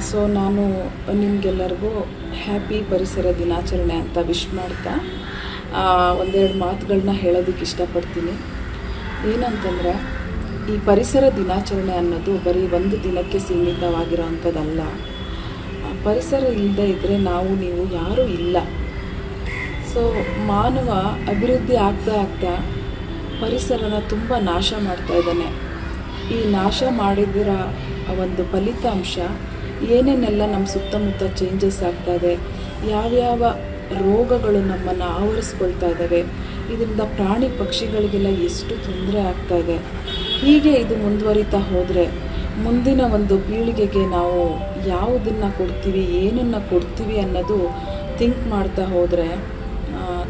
So ನಾನು ನಿಮಗೆಲ್ಲರಿಗೂ happy ಪರಿಸರ ದಿನಾಚರಣೆ ಅಂತ ವಿಶ್ ಮಾಡ್ತಾ ಒಂದೆರಡು ಮಾತುಗಳನ್ನ ಹೇಳೋದಕ್ಕೆ ಇಷ್ಟಪಡ್ತೀನಿ. ಏನಂತಂದರೆ, ಈ ಪರಿಸರ ದಿನಾಚರಣೆ ಅನ್ನೋದು ಬರೀ ಒಂದು ದಿನಕ್ಕೆ ಸೀಮಿತವಾಗಿರೋ ಅಂಥದ್ದಲ್ಲ ಪರಿಸರ ಇಲ್ಲದೆ ಇದ್ದರೆ ನಾವು, ನೀವು ಯಾರೂ ಇಲ್ಲ. ಸೊ, ಮಾನವ ಅಭಿವೃದ್ಧಿ ಆಗ್ತಾ ಆಗ್ತಾ ಪರಿಸರನ ತುಂಬ ನಾಶ ಮಾಡ್ತಾ ಇದ್ದಾನೆ. ಈ ನಾಶ ಮಾಡಿದಿರ ಒಂದು ಫಲಿತಾಂಶ ಏನೇನೆಲ್ಲ ನಮ್ಮ ಸುತ್ತಮುತ್ತ ಚೇಂಜಸ್ ಆಗ್ತಾ ಇದೆ, ಯಾವ್ಯಾವ ರೋಗಗಳು ನಮ್ಮನ್ನು ಆವರಿಸ್ಕೊಳ್ತಾ ಇದ್ದಾವೆ ಇದರಿಂದ ಪ್ರಾಣಿ ಪಕ್ಷಿಗಳಿಗೆಲ್ಲ ಎಷ್ಟು ತೊಂದರೆ ಆಗ್ತಾ ಇದೆ. ಹೀಗೆ ಇದು ಮುಂದುವರಿತಾ ಹೋದರೆ ಮುಂದಿನ ಒಂದು ಪೀಳಿಗೆಗೆ ನಾವು ಯಾವುದನ್ನು ಕೊಡ್ತೀವಿ, ಏನನ್ನು ಕೊಡ್ತೀವಿ ಅನ್ನೋದು ಥಿಂಕ್ ಮಾಡ್ತಾ ಹೋದರೆ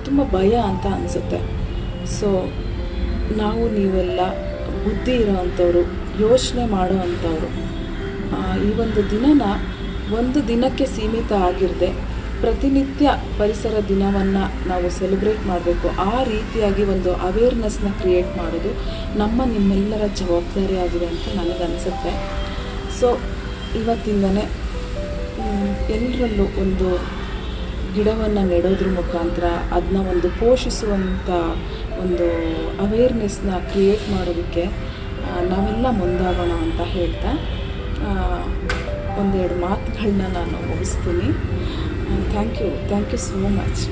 ತುಂಬ ಭಯ ಅಂತ ಅನಿಸುತ್ತೆ. ಸೊ ನಾವು ನೀವೆಲ್ಲ ಬುದ್ಧಿ ಇರೋವಂಥವ್ರು, ಯೋಚನೆ ಮಾಡೋ ಈ ಒಂದು ದಿನನ ಒಂದು ದಿನಕ್ಕೆ ಸೀಮಿತ ಆಗಿರದೆ ಪ್ರತಿನಿತ್ಯ ಪರಿಸರ ದಿನವನ್ನು ನಾವು ಸೆಲೆಬ್ರೇಟ್ ಮಾಡಬೇಕು. ಆ ರೀತಿಯಾಗಿ ಒಂದು ಅವೇರ್ನೆಸ್ನ ಕ್ರಿಯೇಟ್ ಮಾಡೋದು ನಮ್ಮ ನಿಮ್ಮೆಲ್ಲರ ಜವಾಬ್ದಾರಿ ಆಗಿದೆ ಅಂತ ನನಗನ್ಸುತ್ತೆ ಸೊ ಇವತ್ತಿಂದನೇ ಎಲ್ಲರಲ್ಲೂ ಒಂದು ಗಿಡವನ್ನು ನೆಡೋದ್ರ ಮುಖಾಂತರ ಅದನ್ನ ಒಂದು ಪೋಷಿಸುವಂಥ ಒಂದು ಅವೇರ್ನೆಸ್ನ ಕ್ರಿಯೇಟ್ ಮಾಡೋದಕ್ಕೆ ನಾವೆಲ್ಲ ಮುಂದಾಗೋಣ ಅಂತ ಹೇಳ್ತಾ ಒಂದೆರಡು ಮಾತುಗಳನ್ನ ನಾನು ಮುಗಿಸ್ತೀನಿ. Thank you thank you so much